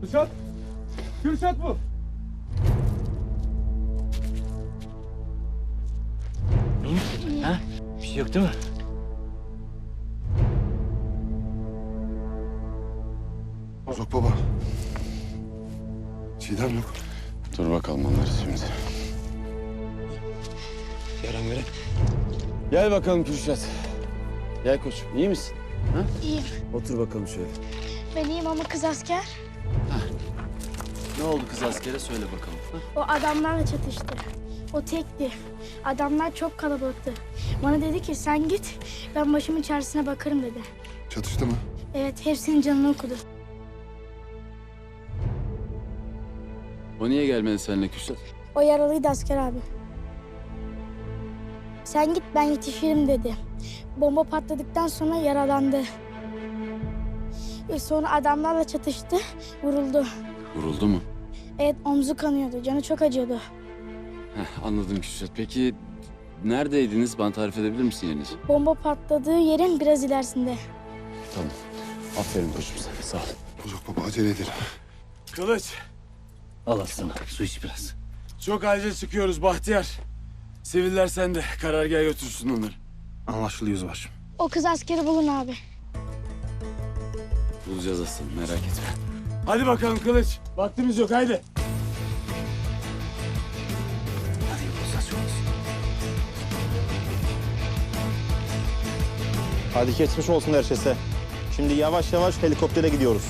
Kürşat! Kürşat bu! Ha? Bir şey yok değil mi? Bozok baba. Çiğdem yok. Dur bakalım anlarız şimdi. Yaran göre. Gel bakalım Kürşat. Gel koçum iyi misin? İyiyim. Otur bakalım şöyle. Ben iyiyim ama kız asker Ne oldu kız askere söyle bakalım. o adamlarla çatıştı. O tekti. Adamlar çok kalabalıktı. Bana dedi ki sen git ben başımın çaresine bakarım dedi. Çatıştı mı? Evet hepsinin canını okudu. O niye gelmedi seninle Kürşat? O yaralıydı asker abi. Sen git ben yetişirim dedi. Bomba patladıktan sonra yaralandı. Ve sonra adamlarla çatıştı, vuruldu. Vuruldu mu? Evet omzu kanıyordu, canı çok acıyordu. Heh, anladım Kürşat. Peki neredeydiniz? Bana tarif edebilir misin yerinizi? Bomba patladığı yerin biraz ilerisinde. Tamam. Aferin koçum sana. Sağ ol. Bozok baba acele edelim. Kılıç! Al aslanım. Su iç biraz. Çok acil çıkıyoruz Bahtiyar. Siviller sende. Karargaha götürsün onları. Anlaşıldı yüzbaşım. O kız askeri bulun abi. Bulacağız aslanım merak etme. Hadi bakalım Kılıç. Vaktimiz yok haydi. Hadi geçmiş olsun herkese. Şimdi yavaş yavaş helikoptere gidiyoruz.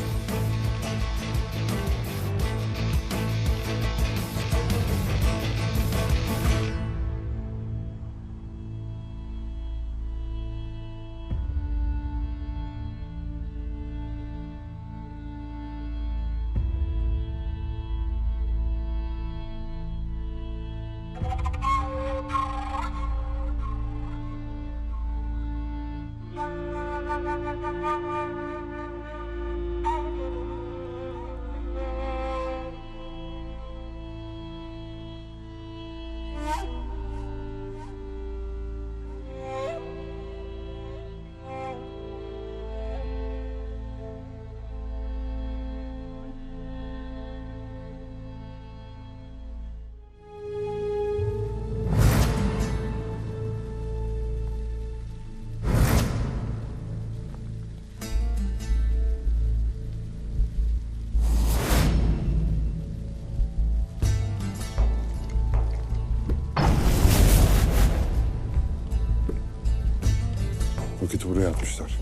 Roketi buraya atmışlar.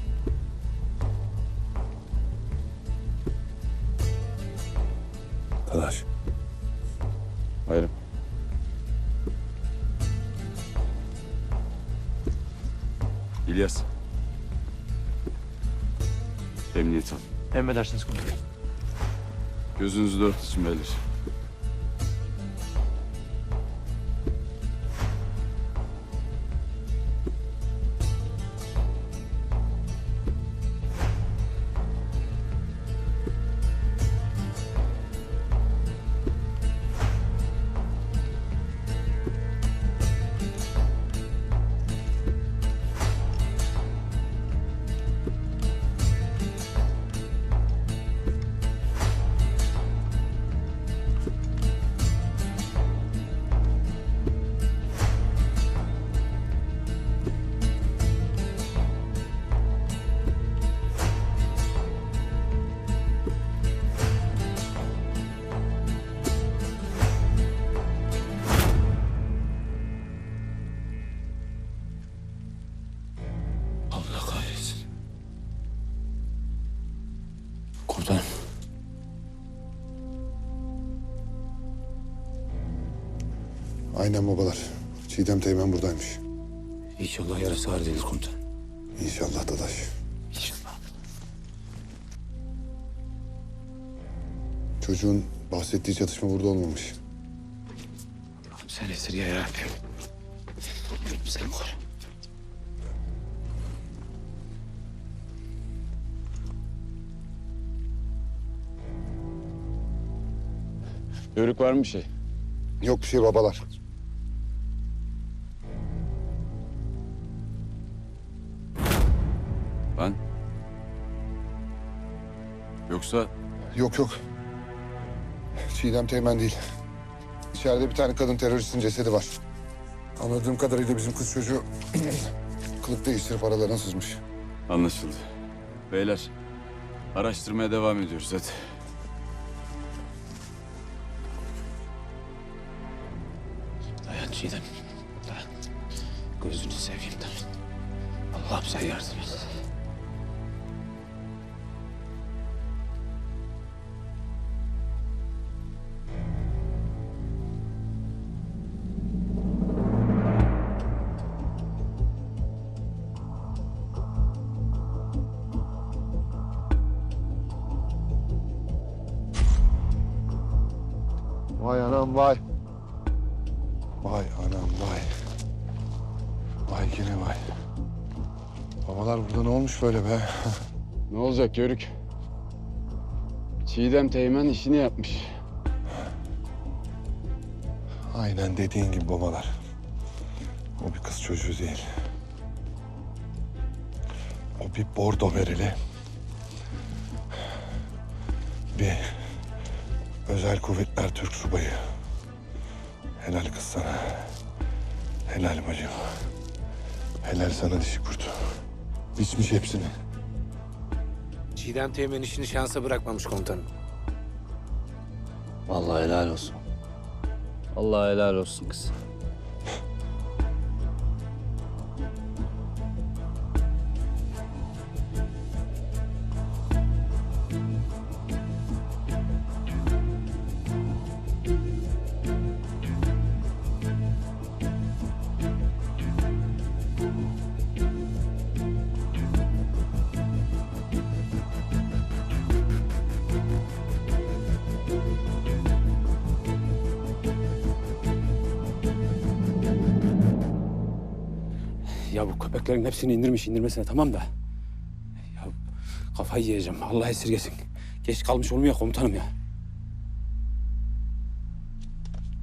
Dadaş. Hayırım. İlyas. Emniyet al. Emredersiniz komutanım. Gözünüzü dört için beyler. Aynen babalar. Çiğdem Teğmen buradaymış. İnşallah yarası ağır değiliz komutanım. İnşallah Dadaş. İnşallah. Çocuğun bahsettiği çatışma burada olmamış. Allah'ım sen esirge yarabbim. Sen koru. Yörük var mı bir şey? Yok bir şey babalar. Yoksa Yok yok. Çiğdem Teğmen değil. İçeride bir tane kadın teröristin cesedi var. Anladığım kadarıyla bizim kız çocuğu kılık değiştirip aralarına sızmış. Anlaşıldı. Beyler, araştırmaya devam ediyoruz hadi. Dayan Çiğdem. Dayan. Gözünü seveyim dayan. Allah'ım sen yardım et. Vay anam vay. Vay anam vay. Vay yine vay. Babalar burada ne olmuş böyle be? Ne olacak Yörük? Çiğdem Teğmen işini yapmış. Aynen dediğin gibi babalar. O bir kız çocuğu değil. O bir bordo bereli. Bir özel kuvvetler Türk subayı. Helal kız sana. Helal bacım. Helal sana dişi kurt. Biçmiş hepsini. Çiğdem Teğmen işini şansa bırakmamış komutanım. Vallahi helal olsun. Allah helal olsun kız. Köpeklerin hepsini indirmiş indirmesine tamam da. Ya kafayı yiyeceğim. Allah esirgesin. Geç kalmış olmuyor komutanım ya.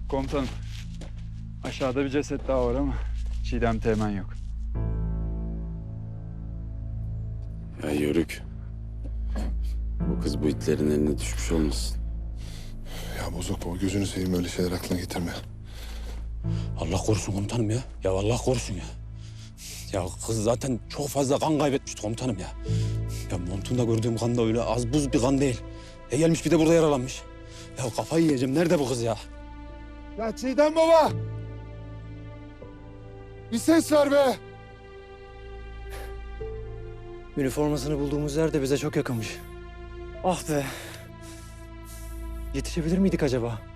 Komutanım. Aşağıda bir ceset daha var ama Çiğdem Teğmen yok. Ya Yörük. Bu kız bu itlerin eline düşmüş olmasın. Ya bozuk baba gözünü seveyim öyle şeyler aklına getirme. Allah korusun komutanım ya. Ya Allah korusun ya. Ya kız zaten çok fazla kan kaybetmişti komutanım ya. Ya montunda gördüğüm kan da öyle az buz bir kan değil. E gelmiş bir de burada yaralanmış. Ya kafayı yiyeceğim. Nerede bu kız ya? Ya Çiğdem baba! Bir ses ver be! Üniformasını bulduğumuz yer de bize çok yakınmış. Ah be. Yetişebilir miydik acaba?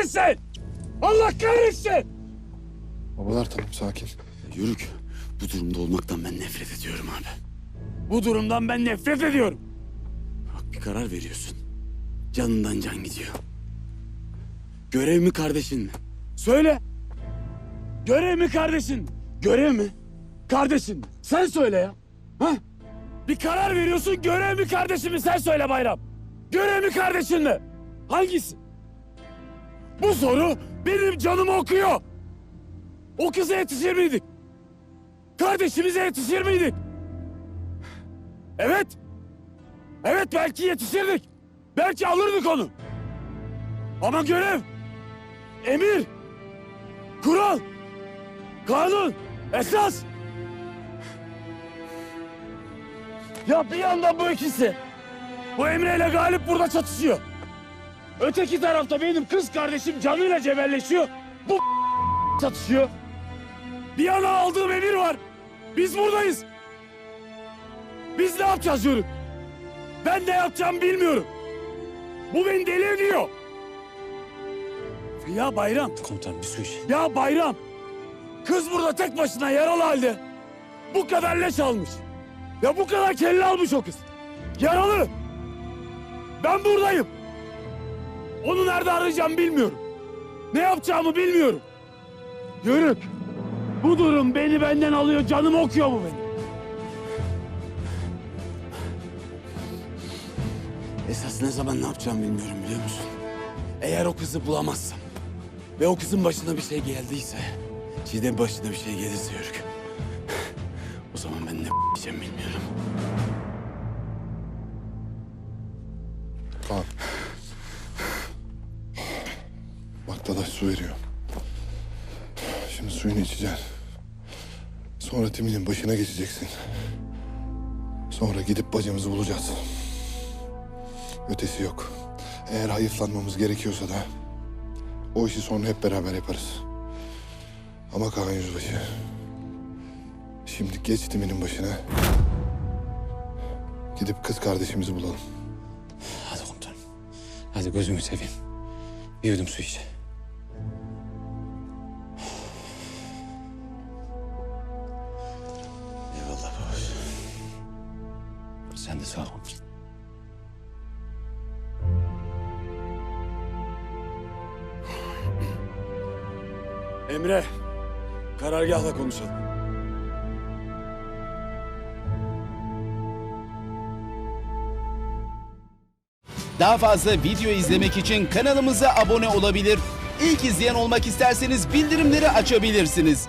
Kahretsin! Allah kahretsin! Babalar tamam sakin. Yörük, bu durumda olmaktan ben nefret ediyorum abi. Bu durumdan ben nefret ediyorum. Bak bir karar veriyorsun. Canından can gidiyor. Görev mi kardeşin mi? Söyle. Görev mi kardeşin? Görev mi? Kardeşin? Sen söyle ya. Ha? Bir karar veriyorsun görev mi kardeşin mi? Sen söyle Bayram. Görev mi kardeşin mi? Hangisi? Bu soru benim canımı okuyor. O kıza yetişir miydik? Kardeşimize yetişir miydik? Evet. Evet belki yetişirdik. Belki alırdık onu. Ama görev, emir, kural, kanun, esas. Ya bir yandan bu ikisi. Bu Emre ile Galip burada çatışıyor. Öteki tarafta benim kız kardeşim canıyla cebelleşiyor. Bu çatışıyor. Bir yana aldığım emir var. Biz buradayız. Biz ne yapacağız Yörük? Ben ne yapacağımı bilmiyorum. Bu beni deli ediyor. Ya Bayram, Komutanım bir su iç. ya Bayram. Kız burada tek başına yaralı halde. Bu kadar leş almış. Ya bu kadar kelle almış o kız. Yaralı. Ben buradayım. Onu nerede arayacağımı bilmiyorum. Ne yapacağımı bilmiyorum. Yörük. Bu durum beni benden alıyor. Canımı okuyor bu benim. Esas ne zaman ne yapacağımı bilmiyorum biliyor musun? Eğer o kızı bulamazsam ve o kızın başına bir şey geldiyse, Çiğdem başına bir şey gelirse Yörük. zaman ben ne diyeceğim bilmiyorum. Su veriyor. Şimdi suyunu içeceksin. Sonra Timin'in başına geçeceksin. Sonra gidip bacımızı bulacağız. Ötesi yok. Eğer hayıflanmamız gerekiyorsa da o işi sonra hep beraber yaparız. Ama Kaan Yüzbaşı. Şimdi geç Timin'in başına. Gidip kız kardeşimizi bulalım. Hadi komutanım. Hadi gözümü seveyim. Bir yudum su iç. Sen de sağ ol. Emre, karargahla konuşalım. Daha fazla video izlemek için kanalımıza abone olabilir. İlk izleyen olmak isterseniz bildirimleri açabilirsiniz.